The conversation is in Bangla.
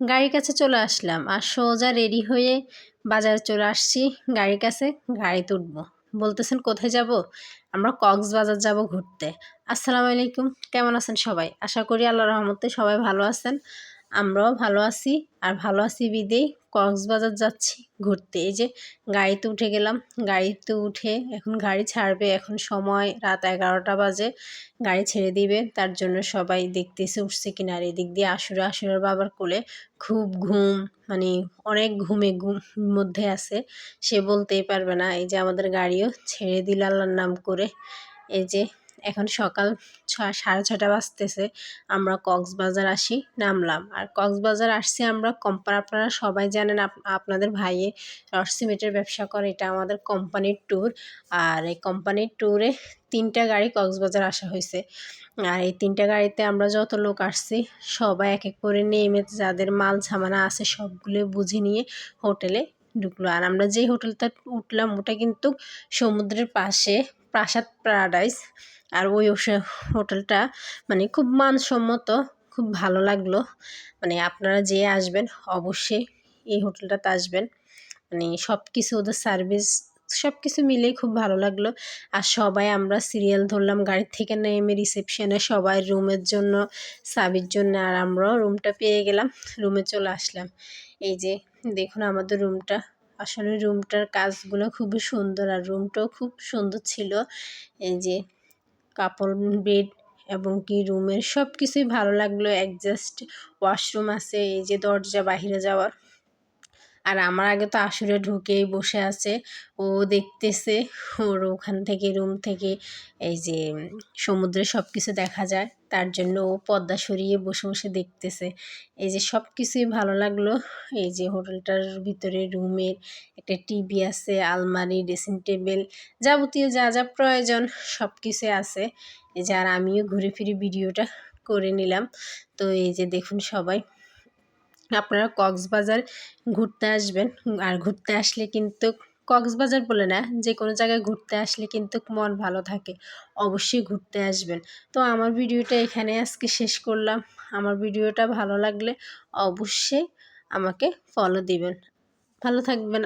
গাড়ির কাছে চলে আসলাম আর সোজা রেডি হয়ে বাজারে চলে আসছি। গাড়ির কাছে গাড়িতে উঠবো। বলতেছেন, কোথায় যাব? আমরা কক্সবাজার যাব ঘুরতে। আসসালামু আলাইকুম। কেমন আছেন সবাই? আশা করি আল্লাহ রহমতে সবাই ভালো আছেন। আমরাও ভালো আছি। আর ভালো আছি বিদেই। কক্সবাজার যাচ্ছি ঘুরতে। এই যে গাড়িতে উঠে গেলাম। গাড়িতে উঠে এখন গাড়ি ছাড়বে, এখন সময় রাত এগারোটা বাজে। গাড়ি ছেড়ে দিবে, তার জন্য সবাই দেখতেছে উঠছে কিনার এদিক দিয়ে আসুরে, আসুরের বাবার কোলে খুব ঘুম মানে অনেক ঘুমে ঘুম মধ্যে আছে। সে বলতেই পারবে না, এই যে আমাদের গাড়িও ছেড়ে দিল আল্লাহর নাম করে। এই যে এখন সকাল ছ সাড়ে ছটা বাজতেছে, আমরা কক্সবাজার আসি, নামলাম। আর কক্সবাজার আসছি আমরা কোম্পানি আপনারা সবাই জানেন আপনাদের ভাইয়ে রড সিমেন্টের ব্যবসা করে, এটা আমাদের কোম্পানির ট্যুর আর এই কোম্পানির ট্যুরে তিনটা গাড়ি কক্সবাজার আসা হয়েছে। আর এই তিনটা গাড়িতে আমরা যত লোক আসছি, সবাই এক এক করে নেমে যাদের মাল ঝামানা আছে সবগুলো বুঝে নিয়ে হোটেলে ঢুকলো। আর আমরা যেই হোটেলটা উঠলাম, ওটা কিন্তু সমুদ্রের পাশে প্রাসাদ প্যারাডাইস আর ওই হোটেলটা মানে খুব মানসম্মত, খুব ভালো লাগল। মানে আপনারা যে আসবেন, অবশ্যই এই হোটেলটাতে আসবেন। মানে সব কিছু ওদের সার্ভিস সব কিছু মিলেই খুব ভালো লাগল। আর সবাই আমরা সিরিয়াল ধরলাম গাড়ির থেকে নেমে রিসেপশনে সবাই রুমের জন্য সাবির জন্য, আর আমরাও রুমটা পেয়ে গেলাম রুমে চলে আসলাম। এই যে, দেখুন আমাদের রুমটা আসলে রুমটার কাজগুলো খুবই সুন্দর আর রুমটাও খুব সুন্দর ছিল। এই যে কাপড় বেড এবং কি রুমের সব কিছুই ভালো লাগল অ্যাডজাস্ট ওয়াশরুম আছে, এই যে দরজা বাহিরে যাওয়ার। আর আমার আগে তো আসরে ঢুকেই বসে আছে। ও দেখতেছে ওর ওখান থেকে, রুম থেকে এই যে সমুদ্রে সব কিছু দেখা যায়। তার জন্য ও পর্দা সরিয়ে বসে বসে দেখতেছে। এই যে সব কিছুই ভালো লাগল। এই যে হোটেলটার ভিতরে রুমের একটা টিভি আছে, আলমারি, ড্রেসিং টেবিল, যাবতীয় যা যা প্রয়োজন সব কিছু আছে। এই যে আর আমিও ঘুরে ফিরে ভিডিওটা করে নিলাম। তো এই যে দেখুন সবাই। আপনারা কক্সবাজার ঘুরতে আসবেন। আর ঘুরতে আসলে কিন্তু কক্সবাজার বলে না, যে কোনো জায়গায় ঘুরতে আসলে কিন্তু মন ভালো থাকে। অবশ্যই ঘুরতে আসবেন। তো আমার ভিডিওটা এখানে আজকে শেষ করলাম। আমার ভিডিওটা ভালো লাগলে অবশ্যই আমাকে ফলো দিবেন। ভালো থাকবেন